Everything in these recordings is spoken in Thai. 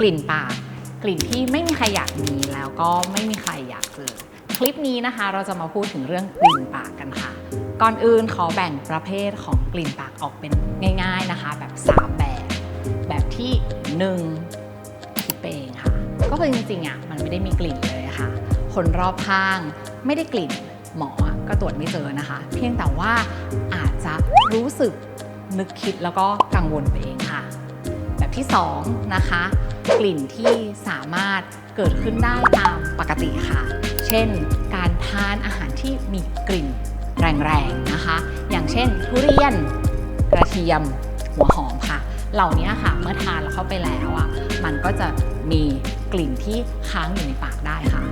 กลิ่นปากกลิ่นที่ไม่มีใครอยากมีแล้วก็ไม่มีใครอยากเจอคลิปนี้นะคะเราจะมาพูดถึงเรื่องกลิ่นปากกันค่ะ ก่อนอื่นขอแบ่งประเภทของกลิ่นปากออกเป็นง่าย ๆนะคะ แบบ 3 แบบ แบบที่ 1 คิดไปเองค่ะ ก็คือจริงๆอะมันไม่ได้มีกลิ่นเลยค่ะ คนรอบข้างไม่ได้กลิ่นหมอก็ตรวจไม่เจอนะคะ เพียงแต่ว่าอาจจะรู้สึกนึกคิดแล้วก็กังวลไปเองค่ะ แบบที่2นะคะกลิ่นที่สามารถเกิดขึ้นได้ตามปกติค่ะ เช่น การทานอาหารที่มีกลิ่นแรงๆนะคะ อย่างเช่น ทุเรียนกระเทียมหัวหอมค่ะ เหล่านี้ค่ะเมื่อทานแล้วเข้าไปแล้วอะมันก็จะมีกลิ่นที่ค้างอยู่ในปากได้ค่ะ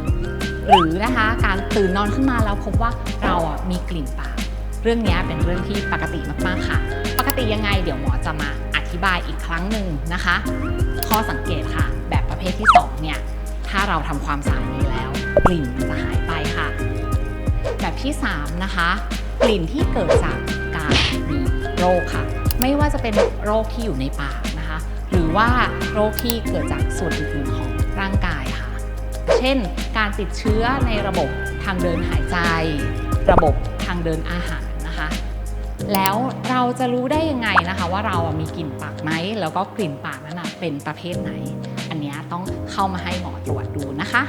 หรือนะคะการตื่นนอนขึ้นมาแล้วพบว่าเราอะมีกลิ่นปาก เรื่องนี้เป็นเรื่องที่ปกติมากๆค่ะ ปกติยังไงเดี๋ยวหมอจะมา ธิบายอีกครั้งหนึ่งนะคะ ข้อสังเกตค่ะ แบบประเภทที่สองเนี่ยถ้าเราทำความสะอาดดีแล้ว กลิ่นมันจะหายไปค่ะ แบบที่ 3 นะคะ กลิ่นที่เกิดจากการมีโรคค่ะ ไม่ว่าจะเป็นโรคที่อยู่ในปากนะคะ หรือว่าโรคที่เกิดจากส่วนอื่นๆของร่างกายค่ะ เช่น การติดเชื้อในระบบทางเดินหายใจ ระบบทางเดินอาหารนะคะ แล้วเราจะรู้ได้ยังไงนะคะว่าเรามีกลิ่นปากไหมแล้วก็กลิ่นปากนั้นนะเป็นประเภทไหน อันนี้ต้องเข้ามาให้หมอตรวจดูนะคะ